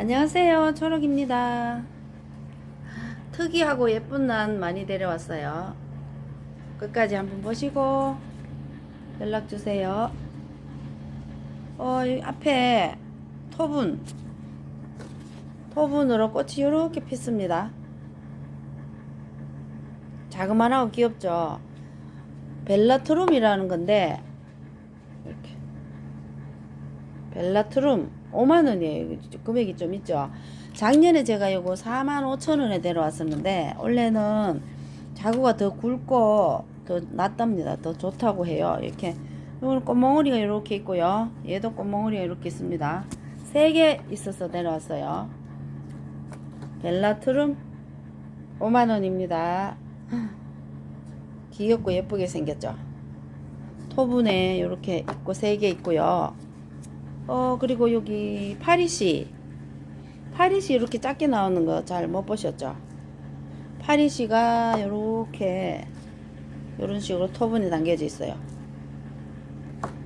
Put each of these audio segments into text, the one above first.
안녕하세요. 초록입니다. 특이하고 예쁜 난 많이 데려왔어요. 끝까지 한번 보시고 연락 주세요. 어, 앞에 토분. 토분으로 꽃이 이렇게 피습니다. 자그만하고 귀엽죠? 벨라트룸이라는 건데, 이렇게. 벨라트룸 5만 원이에요. 금액이 좀 있죠. 작년에 제가 요거 4만 5천 원에 데려왔었는데, 원래는 자구가 더 굵고 더 낫답니다. 더 좋다고 해요. 이렇게. 요거는 꽃몽우리가 이렇게 있고요. 얘도 꽃몽우리가 이렇게 있습니다. 세 개 있어서 데려왔어요. 벨라트룸 5만 원입니다. 귀엽고 예쁘게 생겼죠. 토분에 이렇게 있고 세 개 있고요. 어 그리고 여기 파리시 파리시 이렇게 작게 나오는 거 잘 못 보셨죠? 파리시가 이렇게 이런 식으로 토분에 담겨져 있어요.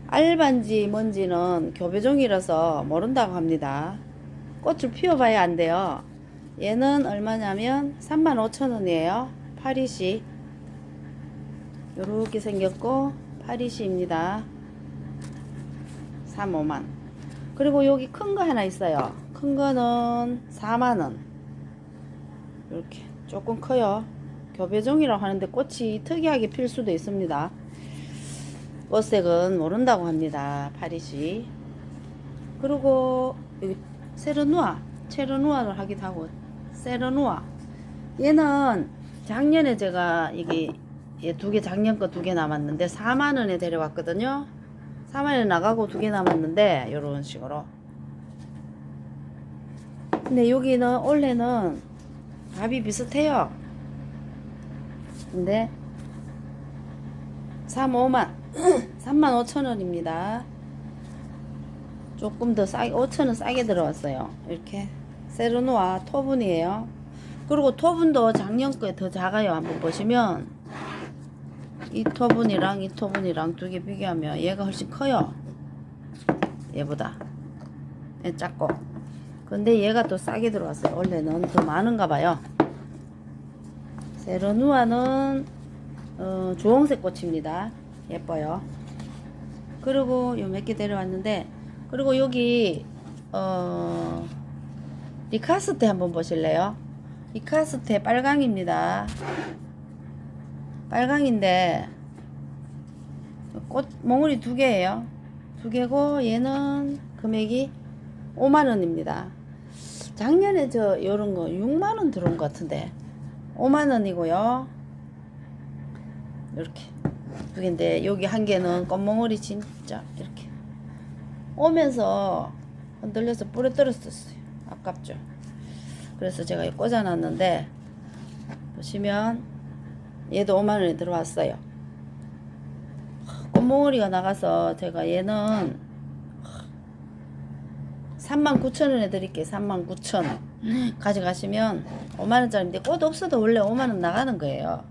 알반지 뭔지는 교배종이라서 모른다고 합니다. 꽃을 피워봐야 안 돼요. 얘는 얼마냐면 35,000원이에요. 파리시 요렇게 생겼고 파리시입니다. 3, 5만 그리고 여기 큰 거 하나 있어요. 큰 거는 4만원 이렇게 조금 커요. 교배종이라고 하는데 꽃이 특이하게 필 수도 있습니다. 꽃색은 모른다고 합니다. 파리시 그리고 여기 세르누아 체르누아를 하기도 하고 세르누아 얘는 작년에 제가 이게 두 개 작년 거 두 개 남았는데 4만 원에 데려왔거든요. 4만 원에 나가고 두 개 남았는데 이런 식으로. 근데 여기는 원래는 값이 비슷해요. 근데 3, 5만 3만 5천 원입니다. 조금 더 싸게 5천 원 싸게 들어왔어요. 이렇게 세르노아 토분이에요. 그리고 토분도 작년 거에 더 작아요. 한번 보시면 이 토분이랑 이 토분이랑 두 개 비교하면 얘가 훨씬 커요. 얘보다 얘 작고. 근데 얘가 또 싸게 들어왔어요. 원래는 더 많은가 봐요. 세르누아는 어, 주홍색 꽃입니다. 예뻐요. 그리고 요 몇 개 데려왔는데 그리고 여기 어 리카스테 한번 보실래요? 리카스테 빨강입니다. 빨강인데 꽃 몽울이 두 개예요. 두 개고 얘는 금액이 5만 원입니다. 작년에 저 요런 거 6만 원 들어온 것 같은데 5만 원이고요. 이렇게 두 개인데 여기 한 개는 꽃몽울이 진짜 이렇게 오면서 흔들려서 뿌려 떨어졌어요. 아깝죠. 그래서 제가 꽂아놨는데 보시면 얘도 5만 원에 들어왔어요. 꽃몽우리가 나가서 제가 얘는 3만 9천 원에 드릴게요. 3만 9천 원. 가져가시면 5만 원짜리인데 꽃 없어도 원래 5만 원 나가는 거예요.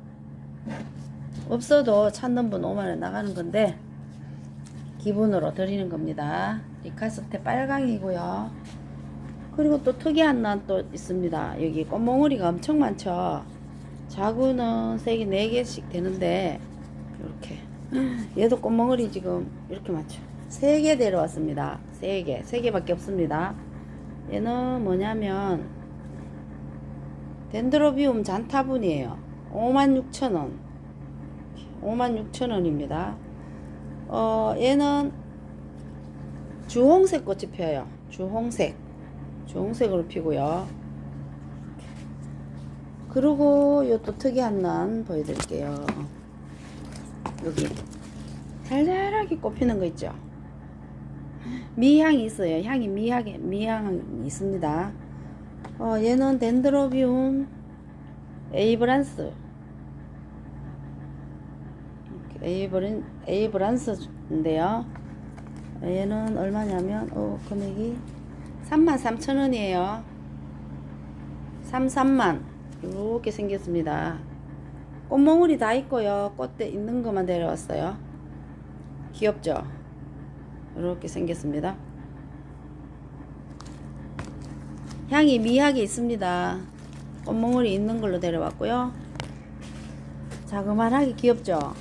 없어도 찾는 분 5만 원 나가는 건데 기본으로 드리는 겁니다. 리카스테 빨강이고요. 그리고 또 특이한 난 또 있습니다. 여기 꽃몽우리가 엄청 많죠. 자구는 3개, 4개씩 되는데 이렇게 얘도 꽃몽우리 지금 이렇게 많죠. 3개 데려왔습니다. 3개. 3개밖에 없습니다. 얘는 뭐냐면 덴드로비움 잔타분이에요. 56,000원. 56,000원입니다. 어, 얘는 주홍색 꽃이 펴요. 주홍색. 주홍색으로 피고요. 그리고 요 또 특이한 난 보여드릴게요. 여기 달달하게 꽃피는 거 있죠? 미향이 있어요. 향이 미하게 미향이 있습니다. 어, 얘는 덴드로비움 에이브란스 에이브린 에이브란스인데요. 얘는 얼마냐면 어, 금액이 33,000원이에요. 33만 이렇게 생겼습니다. 꽃몽울이 다 있고요. 꽃대 있는 것만 데려왔어요. 귀엽죠? 이렇게 생겼습니다. 향이 미하게 있습니다. 꽃몽울이 있는 걸로 데려왔고요. 자그만하게 귀엽죠?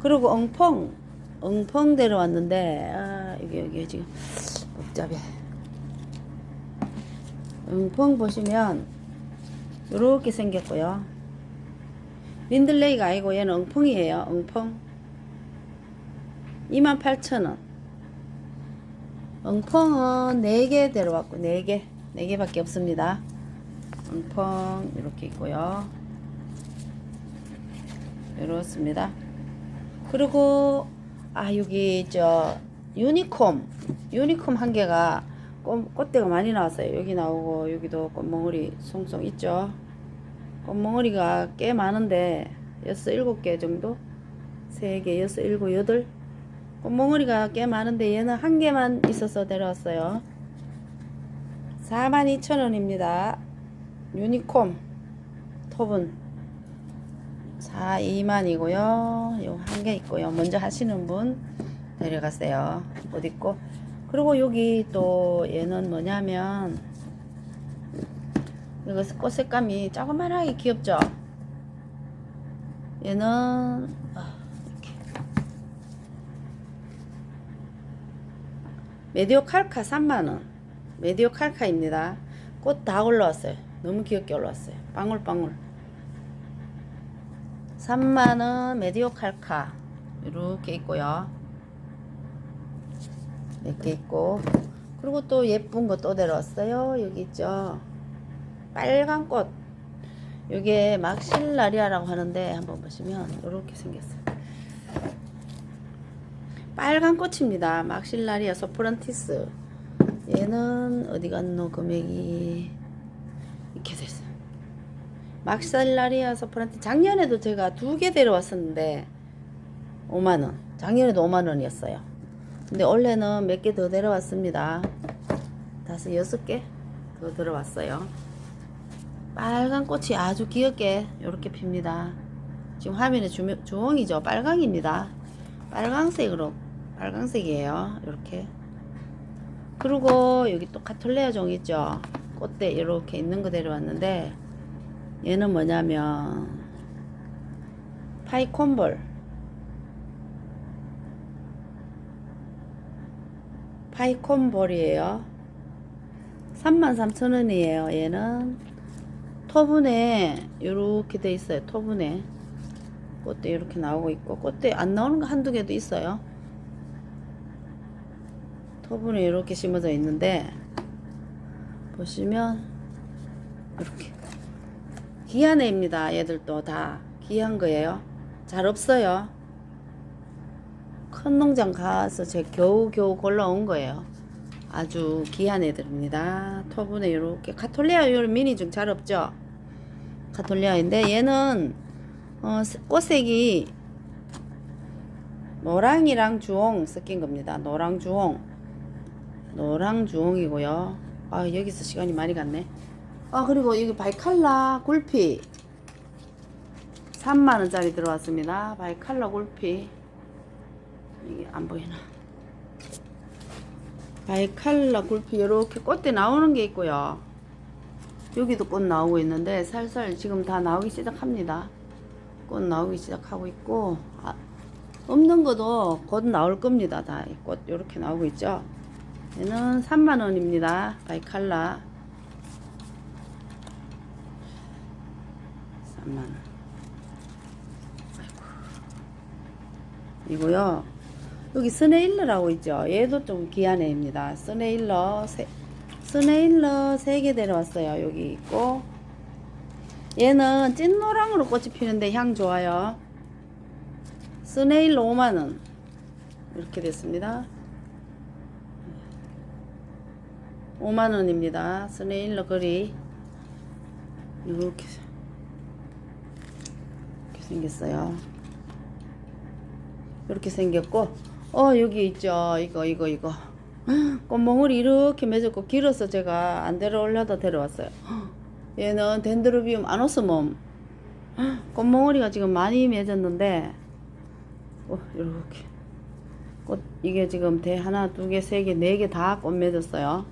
그리고 엉펑, 엉펑 데려왔는데, 아, 여기, 여기 지금 복잡해. 엉펑 보시면, 요렇게 생겼고요. 민들레이가 아니고 얘는 엉펑이에요. 엉펑. 28,000원. 엉펑은 4개 데려왔고 4개. 4개밖에 없습니다. 엉펑 이렇게 있고요. 이렇습니다. 그리고 아 여기 저 유니콤 유니콤 한 개가 꽃, 꽃대가 많이 나왔어요. 여기 나오고 여기도 꽃몽울이 송송 있죠. 꽃몽울이가 꽤 많은데 여섯 일곱 개 정도 세 개, 여섯, 일곱, 여덟 꽃몽울이가 꽤 많은데 얘는 한 개만 있어서 데려왔어요. 42,000원입니다. 유니콤 톱은 4, 2만이고요. 요 한 개 있고요. 먼저 하시는 분 데려갔어요. 옷 입고. 그리고 여기 또 얘는 뭐냐면 이거 꽃 색감이 조그만하게 귀엽죠? 얘는 아, 이렇게. 메디오 칼카 3만원. 메디오 칼카입니다. 꽃 다 올라왔어요. 너무 귀엽게 올라왔어요. 빵울빵울. 3만원 메디오 칼카. 이렇게 있고요 몇 개 있고. 그리고 또 예쁜 거또 데려왔어요. 여기 있죠? 빨간 꽃. 이게 막실라리아라고 하는데 한번 보시면 이렇게 생겼어요. 빨간 꽃입니다. 막실라리아 소프란티스. 얘는 어디 갔노 금액이? 이렇게 됐어요. 막실라리아 소프란티 작년에도 제가 두 개 데려왔었는데 5만원. 작년에도 5만원이었어요 근데 올해는 몇 개더 데려왔습니다 다섯 여섯 개 더 들어왔어요 빨간 꽃이 아주 귀엽게 이렇게 핍니다. 지금 화면에 주, 주홍이죠. 빨강입니다. 빨강색으로 빨강색이에요. 이렇게. 그리고 여기 또 카톨레아 종 있죠. 꽃대 이렇게 있는 거 데려왔는데 얘는 뭐냐면 파이콘볼 파이콘볼이에요. 33,000원이에요. 얘는 토분에 이렇게 돼 있어요. 토분에 꽃대 이렇게 나오고 있고 꽃대 안 나오는 거 한두 개도 있어요. 토분에 이렇게 심어져 있는데 보시면 이렇게 귀한 애입니다. 얘들도 다 귀한 거예요. 잘 없어요. 큰 농장 가서 제 겨우겨우 골라온 거예요. 아주 귀한 애들입니다. 토분에 이렇게 카톨리아 요 미니 중 잘 없죠? 카톨리아인데 얘는 어, 꽃색이 노랑이랑 주홍 섞인 겁니다. 노랑 주홍. 노랑 주홍이고요. 아 여기서 시간이 많이 갔네. 아 그리고 여기 바이칼라 굴피 3만원짜리 들어왔습니다. 바이칼라 굴피 이게 안 보이나? 바이칼라 굴피 이렇게 꽃대 나오는 게 있고요. 여기도 꽃 나오고 있는데 살살 지금 다 나오기 시작합니다. 꽃 나오기 시작하고 있고 아, 없는 것도 곧 나올 겁니다. 다 꽃 이렇게 나오고 있죠. 얘는 3만 원입니다. 바이칼라 3만 원. 아이고. 이고요. 여기 스네일러라고 있죠. 얘도 좀 귀한 애입니다. 스네일러 세, 스네일러 3개 데려왔어요. 여기 있고 얘는 찐노랑으로 꽃이 피는데 향 좋아요. 스네일러 5만원 이렇게 됐습니다. 5만원입니다. 스네일러 거리 이렇게 이렇게 생겼어요. 이렇게 생겼고 어 여기 있죠. 이거 이거 이거 꽃몽울이 이렇게 맺었고 길어서 제가 안 데려올려다 데려왔어요. 얘는 덴드로비움 아노스몸 꽃몽울이가 지금 많이 맺었는데 어, 이렇게 꽃 이게 지금 대 하나 두 개 세 개 네 개 다 꽃 맺었어요.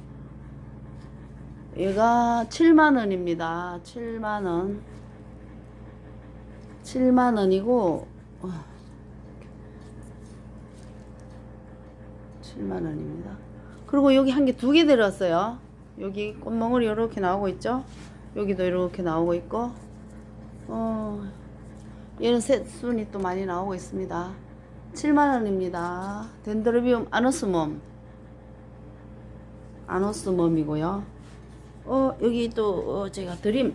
얘가 7만원입니다. 7만원. 7만원이고, 7만원입니다. 그리고 여기 한 개 두 개 들었어요. 여기 꽃멍울이 이렇게 나오고 있죠? 여기도 이렇게 나오고 있고, 어, 얘는 새순이 또 많이 나오고 있습니다. 7만원입니다. 덴드로비움 아노스멈. 아노스멈이고요. 어, 여기 또, 어, 제가 드림.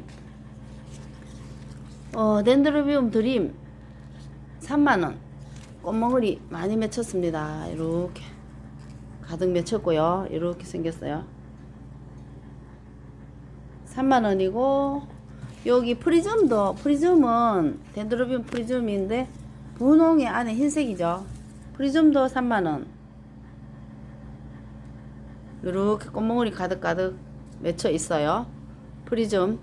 어, 덴드로비움 드림. 3만원. 꽃멍울이 많이 맺혔습니다. 이렇게. 가득 맺혔고요. 이렇게 생겼어요. 3만원이고, 여기 프리즘도, 프리즘은 덴드로비움 프리즘인데, 분홍의 안에 흰색이죠. 프리즘도 3만원. 이렇게 꽃몽울이 가득가득 맺혀 있어요. 프리즘.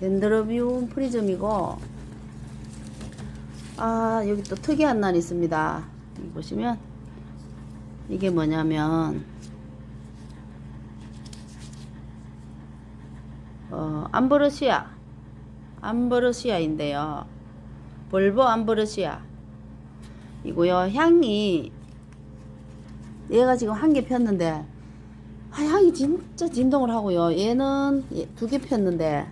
덴드로비움 프리즘이고, 아, 여기 또 특이한 날 있습니다. 보시면, 이게 뭐냐면, 어, 암버러시아. 암버러시아인데요. 볼보 암버러시아. 이고요. 향이, 얘가 지금 한 개 폈는데, 아, 향이 진짜 진동을 하고요. 얘는 두 개 폈는데,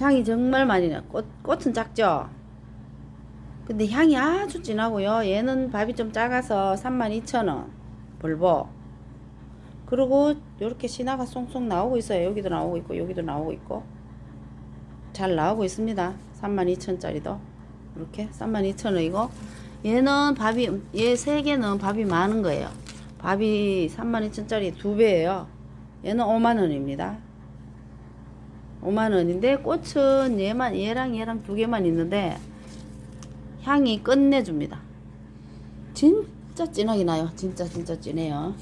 향이 정말 많이 나요. 꽃, 꽃은 작죠? 근데 향이 아주 진하고요. 얘는 밥이 좀 작아서 32,000원. 볼보. 그리고 이렇게 신화가 쏙쏙 나오고 있어요. 여기도 나오고 있고 여기도 나오고 있고 잘 나오고 있습니다. 32,000짜리도 이렇게 32,000원이고 얘는 밥이 얘 세 개는 밥이 많은 거예요. 밥이 32,000짜리 두 배예요. 얘는 5만 원입니다. 5만 원인데 꽃은 얘만 얘랑 얘랑 두 개만 있는데 향이 끝내줍니다. 진짜 진하게 나요. 진짜 진짜 진해요.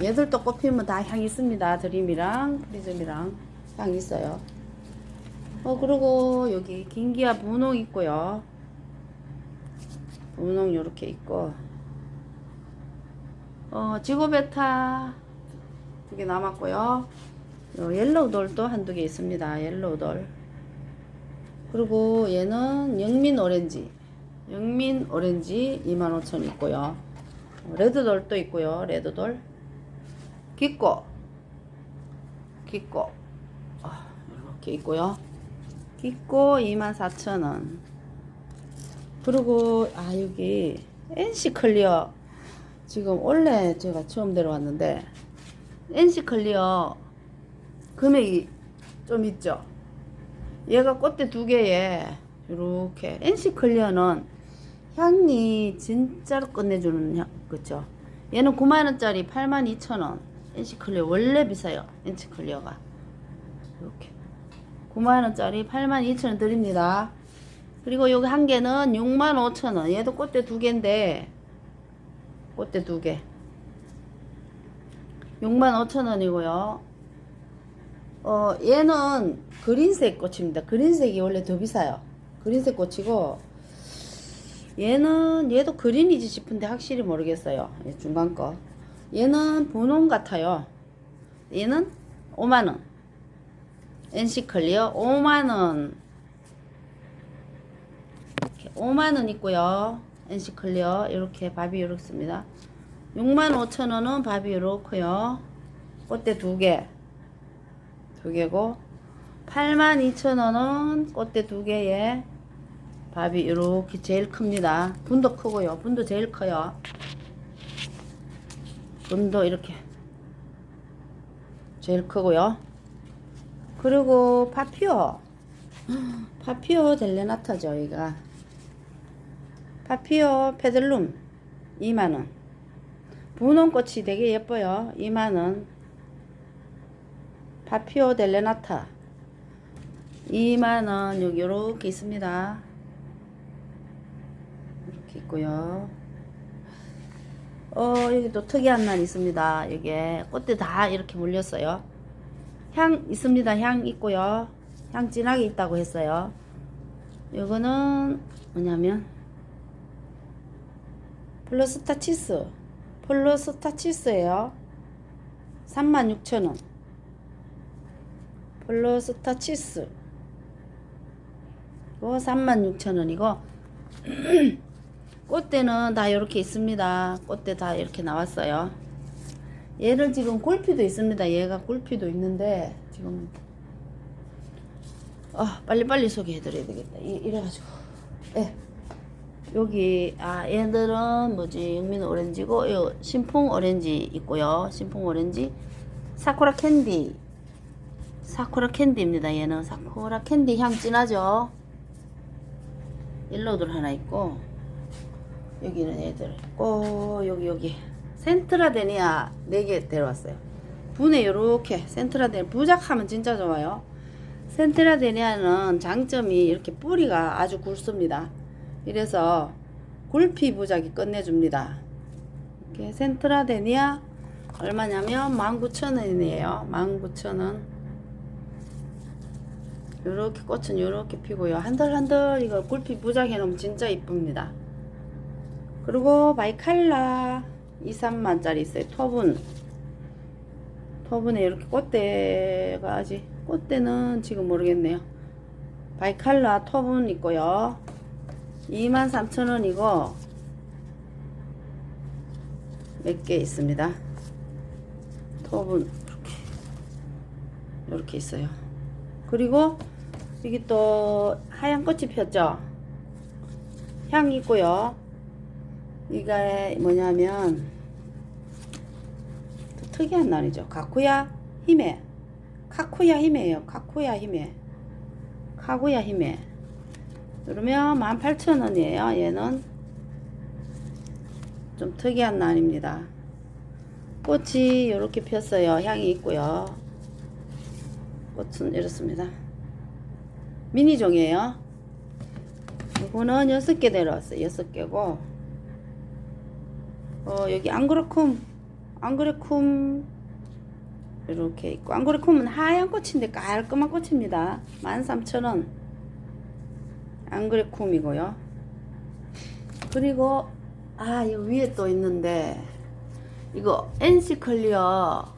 얘들도 꽃피면 다 향 있습니다. 드림이랑 프리즘이랑 향 있어요. 어 그리고 여기 긴기아 분홍 있고요. 분홍 요렇게 있고 어 지고베타 두 개 남았고요. 요 옐로우 돌도 한두 개 있습니다. 옐로우 돌. 그리고 얘는 영민 오렌지. 영민 오렌지 25,000원 있고요. 레드돌도 있고요. 레드돌. 기꼬. 기꼬. 아, 이렇게 있고요. 기꼬 24,000원. 그리고 아 여기 NC 클리어 지금 원래 제가 처음 데려왔는데 NC 클리어 금액이 좀 있죠. 얘가 꽃대 두 개에 이렇게 NC 클리어는 향이 진짜로 끝내주는 향, 그죠? 얘는 9만원짜리 82,000원. NC 클리어 원래 비싸요. NC 클리어가. 이렇게. 9만원짜리 82,000원 드립니다. 그리고 여기 한 개는 65,000원. 얘도 꽃대 두 개인데, 꽃대 두 개. 65,000원이고요. 어, 얘는 그린색 꽃입니다. 그린색이 원래 더 비싸요. 그린색 꽃이고, 얘는, 얘도 그린이지 싶은데 확실히 모르겠어요. 얘 중간 거. 얘는 분홍 같아요. 얘는 5만원. NC 클리어 5만원. 5만원 있고요. NC 클리어. 이렇게 밥이 이렇습니다. 6만 5천원은 밥이 이렇고요. 꽃대 두 개. 두 개고. 8만 2천원은 꽃대 두 개에 밥이 이렇게 제일 큽니다. 분도 크고요. 분도 제일 커요. 분도 이렇게 제일 크고요. 그리고 파피오. 파피오 델레나타죠, 여기가. 파피오 페들룸 2만원. 분홍꽃이 되게 예뻐요. 2만원. 파피오 델레나타 2만원. 여기 이렇게 있습니다. 있고요. 어, 여기 또 특이한 날 있습니다. 이게 꽃대 다 이렇게 물렸어요. 향 있습니다. 향 있고요. 향 진하게 있다고 했어요. 요거는 뭐냐면 플러스타 치스 플러스타 치스예요. 36,000원. 플러스타 치스 이거 36,000원이고 꽃대는 다 이렇게 있습니다. 꽃대 다 이렇게 나왔어요. 얘를 지금 굴피도 있습니다. 얘가 굴피도 있는데 지금 아 빨리빨리 소개해 드려야 되겠다. 이, 이래가지고. 예. 여기 아 얘들은 뭐지? 영민 오렌지고 요 신풍 오렌지 있고요. 신풍 오렌지. 사쿠라 캔디. 사쿠라 캔디입니다 얘는. 사쿠라 캔디 향 진하죠? 일로들 하나 있고 여기는 얘들. 있고 여기 여기. 센트라데니아 4개 데려왔어요. 분에 요렇게 센트라데니아 부작하면 진짜 좋아요. 센트라데니아는 장점이 이렇게 뿌리가 아주 굵습니다. 이래서 굴피 부작이 끝내줍니다. 이렇게 센트라데니아 얼마냐면 19,000원이에요. 19,000원. 요렇게 꽃은 요렇게 피고요. 한들한들 이거 굴피 부작 해 놓으면 진짜 이쁩니다 그리고 바이칼라 2, 3만짜리 있어요 토분. 토분에 이렇게 꽃대가 아직 꽃대는 지금 모르겠네요. 바이칼라 토분 있고요. 23,000원이고 몇 개 있습니다. 토분 이렇게 이렇게 있어요. 그리고 여기 또 하얀 꽃이 폈죠? 향이 있고요 이게 뭐냐면 또 특이한 날이죠. 가쿠야 히메. 카쿠야 히메예요. 카쿠야 히메. 카구야 히메. 그러면 18,000원이에요 얘는. 좀 특이한 날입니다. 꽃이 이렇게 폈어요. 향이 있고요. 꽃은 이렇습니다. 미니종이에요. 이거는 6개 내려왔어요. 6개고 어, 여기 앙그레쿰 앙그레쿰 이렇게 있고 앙그레쿰은 하얀 꽃인데 깔끔한 꽃입니다. 13,000원. 앙그레쿰이고요. 그리고 아 이거 위에 또 있는데 이거 NC 클리어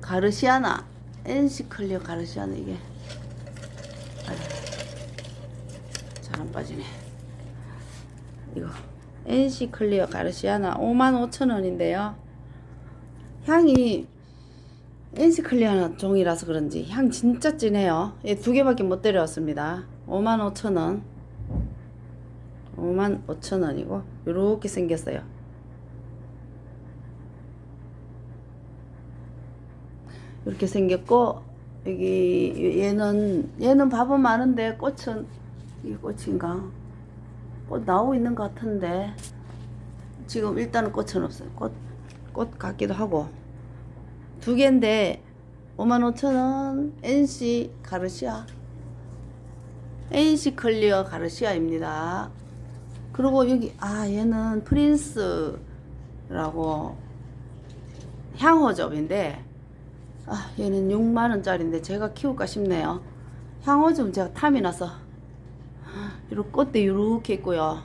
가르시아나. NC 클리어 가르시아나 이게. 잘 안 빠지네. 이거 NC 클리어 가르시아나 55,000원인데요. 향이 NC 클리어 종이라서 그런지 향 진짜 진해요. 얘두 개밖에 못 데려왔습니다. 55,000원. 55,000원이고 이렇게 생겼어요. 이렇게 생겼고 여기 얘는 얘는 밥은 많은데 꽃은 이게 꽃인가 꽃 나오고 있는 것 같은데. 지금 일단은 꽃은 없어요. 꽃, 꽃 같기도 하고. 두 개인데 55,000원 NC 가르시아. NC 클리어 가르시아입니다. 그리고 여기 아 얘는 프린스라고 향호접인데 아 얘는 6만원짜리인데 제가 키울까 싶네요. 향호접 제가 탐이 나서 이렇게 꽃대 이렇게 있고요.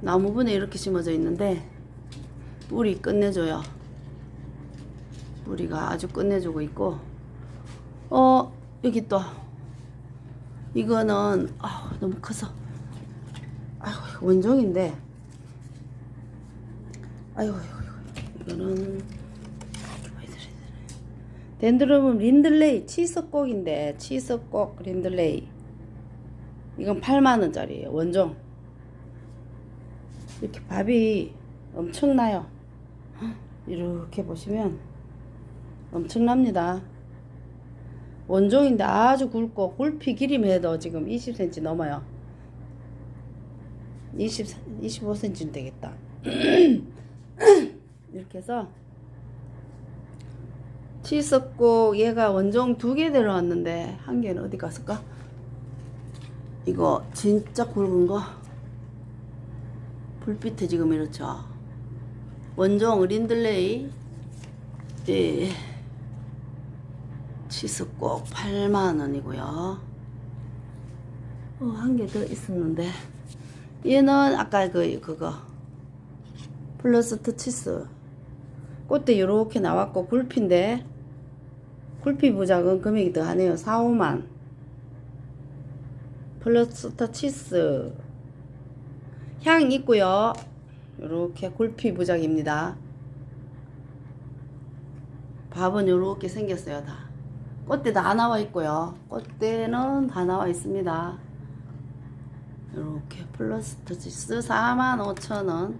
나무분에 이렇게 심어져 있는데 뿌리 끝내줘요. 뿌리가 아주 끝내주고 있고. 어 여기 또. 이거는 아 너무 커서. 아이고 원종인데. 아이고 이거 이거는 덴드로문 린들레이 치석곡인데 치석곡 린들레이 이건 8만원짜리예요. 원종. 이렇게 밥이 엄청나요. 이렇게 보시면 엄청납니다. 원종인데 아주 굵고 굵피 길이면 해도 지금 20cm 넘어요. 20, 25cm는 되겠다. 이렇게 해서 치석고 얘가 원종 두 개 들어왔는데 한 개는 어디 갔을까? 이거 진짜 굵은 거? 불빛에 지금 이렇죠? 원종 린들레이? 예. 치석꼭 8만원이고요. 어, 한 개 더 있었는데. 얘는 아까 그 그거. 플러스트 치스 꽃대 요렇게 나왔고 굴핀데 굴피 부작은 금액이 더 하네요. 4, 5만. 플러스터 치스. 향 있고요. 이렇게 굴피 부작입니다. 밥은 이렇게 생겼어요. 다. 꽃대 다 나와 있고요. 꽃대는 다 나와 있습니다. 이렇게 플러스터 치스 45,000원.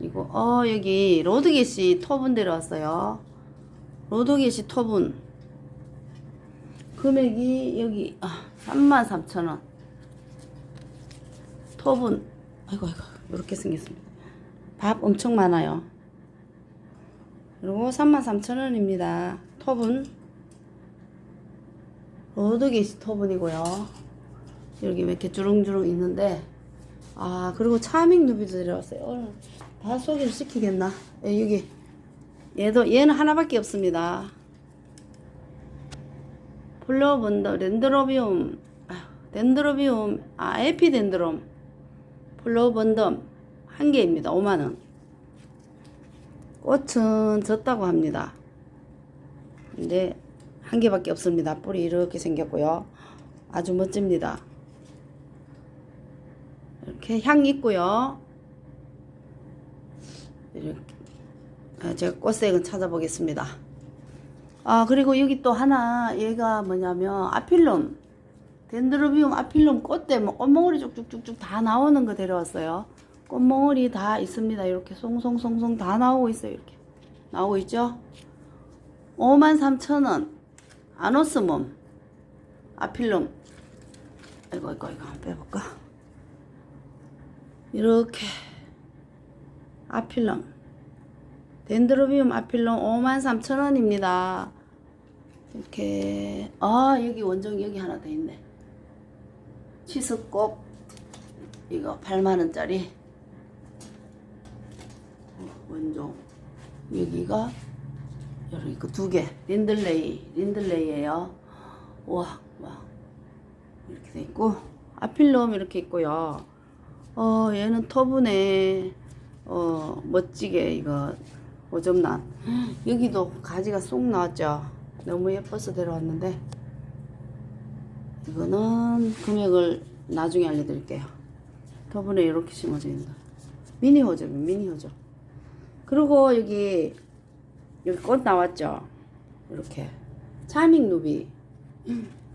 이거 어 여기 로드게시 토분 데려왔어요. 로드게시 토분 금액이 여기 아, 33,000원. 토분 아이고 아이고 이렇게 생겼습니다. 밥 엄청 많아요. 그리고 33,000원입니다. 톱은 로드게시 톱은이고요. 여기 이렇게 주렁주렁 있는데 아 그리고 차밍 누비도 데려왔어요. 오늘 다 소개를 시키겠나? 예, 여기 얘도 얘는 하나밖에 없습니다. 플로본더 렌드로비움 아, 덴드로비움 아 에피덴드롬 플로본덤 한 개입니다. 5만 원. 꽃은 졌다고 합니다. 근데 한 개밖에 없습니다. 뿌리 이렇게 생겼고요. 아주 멋집니다. 이렇게 향 있고요. 이렇게 아, 제가 꽃색은 찾아보겠습니다. 아 그리고 여기 또 하나 얘가 뭐냐면 아필름 덴드로비움 아필름 꽃대 뭐 꽃몽울이 쭉쭉쭉쭉 다 나오는 거 데려왔어요. 꽃몽울이 다 있습니다. 이렇게 송송송송 다 나오고 있어요. 이렇게 나오고 있죠? 53,000원 아노스몸 아필름 아이고 아이고 이거 한번 빼볼까? 이렇게 아필름 덴드로비움 아필름 53,000원입니다. 이렇게 아 여기 원종 여기 하나 더 있네. 치스꽃 이거 8만원짜리. 원종 여기가 여기 그 두개. 린들레이 린들레이에요. 우와 와. 이렇게 돼 있고. 아필럼 이렇게 있고요. 어 얘는 터분에 어 멋지게 이거 오점난. 여기도 가지가 쏙 나왔죠 너무 예뻐서 데려왔는데 이거는 금액을 나중에 알려드릴게요. 터분에 이렇게 심어져 있는 미니 호접 미니 호접. 그리고 여기 여기 꽃 나왔죠? 이렇게. 차밍 누비.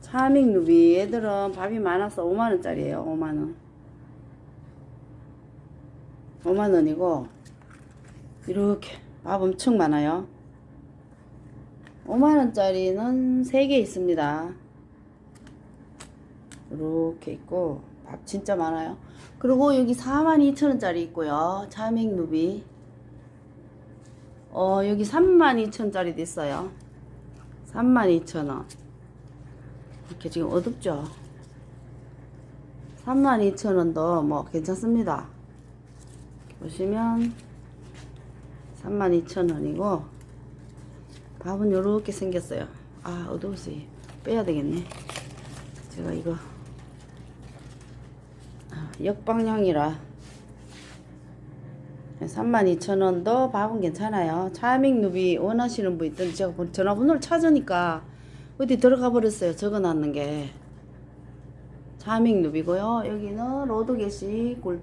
차밍 누비. 얘들은 밥이 많아서 5만 원짜리에요 5만 원. 5만 원이고 이렇게. 밥 엄청 많아요 5만원짜리는 3개 있습니다. 이렇게 있고 밥 진짜 많아요. 그리고 여기 42,000원짜리 있고요. 차밍 누비. 어 여기 32,000원짜리도 있어요. 32,000원. 이렇게 지금 어둡죠? 32,000원도 뭐 괜찮습니다. 보시면 32,000원이고 밥은 요렇게 생겼어요. 아 어두워서 빼야 되겠네. 제가 이거. 아, 역방향이라. 32,000원도 밥은 괜찮아요? 차밍 누비 원하시는 분 있던데 제가 번- 전화번호를 찾으니까 어디 들어가 버렸어요 적어놨는 게. 차밍 누비고요. 여기는 로드게시 골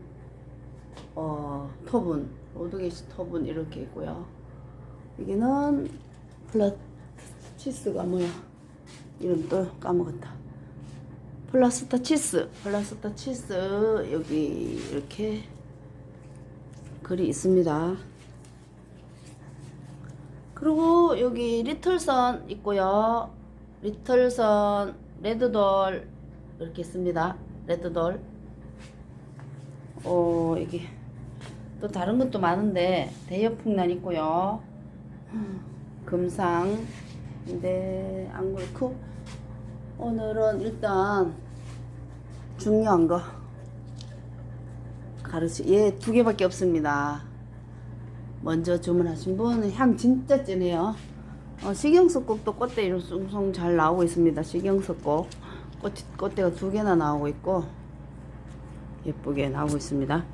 어, 토분, 로드게시 토분 이렇게 있고요. 여기는 플라 치스가 뭐야? 이름 또 까먹었다. 플라스타 치스, 플라스타 치스 여기 이렇게 글이 있습니다. 그리고 여기 리틀선 있고요. 리틀선 레드돌 이렇게 있습니다. 레드돌. 어 여기 또 다른 것도 많은데 대여풍란 있고요. 금상 근데 안 그렇고 오늘은 일단 중요한 거 가르치 얘 두 개밖에 없습니다. 먼저 주문하신 분향 진짜 진해요. 어, 식용석곡도 꽃대 이런 숭숭 잘 나오고 있습니다. 식용석곡 꽃, 꽃대가 두 개나 나오고 있고 예쁘게 나오고 있습니다.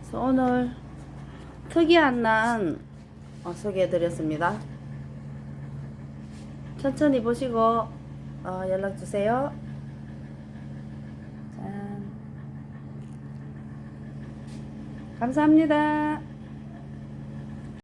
그래서 오늘 특이한 난 어, 소개해 드렸습니다. 천천히 보시고 어, 연락 주세요. 짠. 감사합니다.